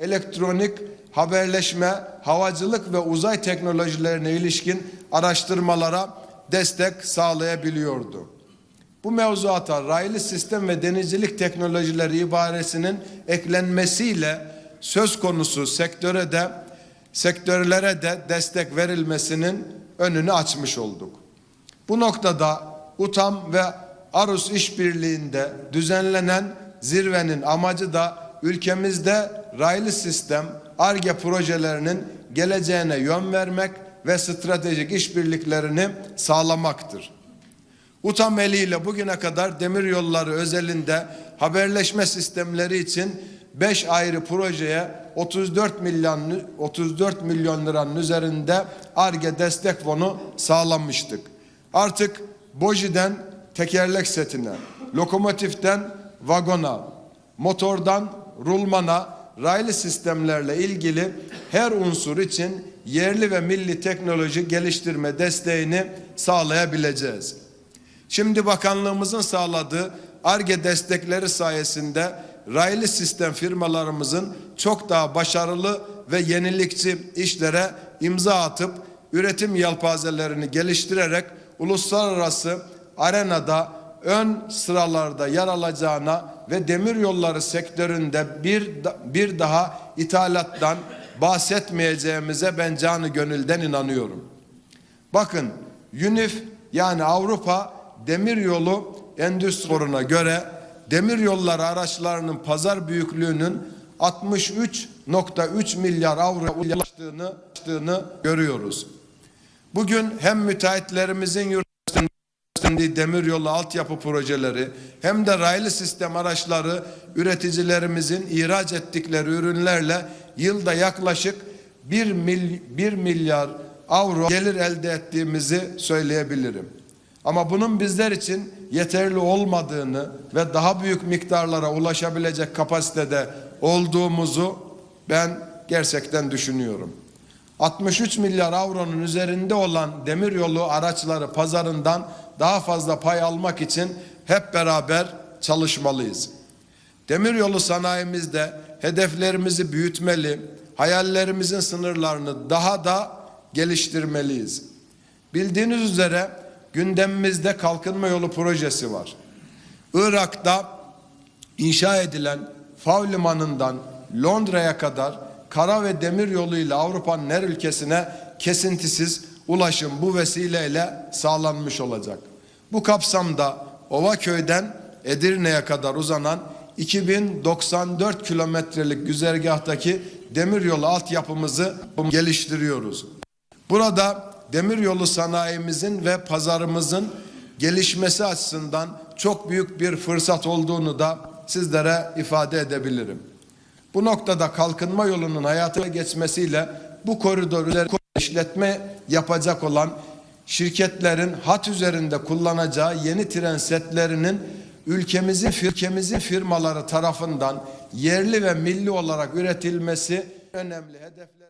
elektronik, haberleşme, havacılık ve uzay teknolojilerine ilişkin araştırmalara destek sağlayabiliyordu. Bu mevzuata raylı sistem ve denizcilik teknolojileri ibaresinin eklenmesiyle söz konusu sektöre de sektörlere de destek verilmesinin önünü açmış olduk. Bu noktada UTAM ve ARUS işbirliğinde düzenlenen zirvenin amacı da ülkemizde raylı sistem ARGE projelerinin geleceğine yön vermek ve stratejik işbirliklerini sağlamaktır. UTAM eliyle bugüne kadar demir yolları özelinde haberleşme sistemleri için 5 ayrı projeye 34 milyon 34 milyon liranın üzerinde ARGE destek fonu sağlamıştık. Artık bojiden tekerlek setine, lokomotiften vagona, motordan rulmana, raylı sistemlerle ilgili her unsur için yerli ve milli teknoloji geliştirme desteğini sağlayabileceğiz. Şimdi bakanlığımızın sağladığı ARGE destekleri sayesinde raylı sistem firmalarımızın çok daha başarılı ve yenilikçi işlere imza atıp üretim yelpazelerini geliştirerek uluslararası arenada ön sıralarda yer alacağına ve demir yolları sektöründe bir bir daha ithalattan bahsetmeyeceğimize ben canı gönülden inanıyorum. Bakın UNIF yani Avrupa Demiryolu Endüstri'ne göre demir yolları araçlarının pazar büyüklüğünün 63.3 milyar avro ulaştığını, ulaştığını görüyoruz. Bugün hem müteahhitlerimizin yurt üstünde demiryolu altyapı projeleri hem de raylı sistem araçları üreticilerimizin ihraç ettikleri ürünlerle yılda yaklaşık 1, mil, 1 milyar avro gelir elde ettiğimizi söyleyebilirim. Ama bunun bizler için yeterli olmadığını ve daha büyük miktarlara ulaşabilecek kapasitede olduğumuzu ben gerçekten düşünüyorum. 63 milyar avronun üzerinde olan demiryolu araçları pazarından daha fazla pay almak için hep beraber çalışmalıyız. Demiryolu sanayimizde hedeflerimizi büyütmeli, hayallerimizin sınırlarını daha da geliştirmeliyiz. Bildiğiniz üzere gündemimizde kalkınma yolu projesi var. Irak'ta inşa edilen Fav Limanı'ndan Londra'ya kadar kara ve demir yoluyla Avrupa'nın her ülkesine kesintisiz ulaşım bu vesileyle sağlanmış olacak. Bu kapsamda Ovaköy'den Edirne'ye kadar uzanan 2094 kilometrelik güzergahtaki demiryolu altyapımızı geliştiriyoruz. Burada demiryolu sanayimizin ve pazarımızın gelişmesi açısından çok büyük bir fırsat olduğunu da sizlere ifade edebilirim. Bu noktada kalkınma yolunun hayata geçmesiyle bu koridor üzerinde işletme yapacak olan şirketlerin hat üzerinde kullanacağı yeni tren setlerinin ülkemizin ülkemizin firmaları tarafından yerli ve milli olarak üretilmesi önemli hedefler.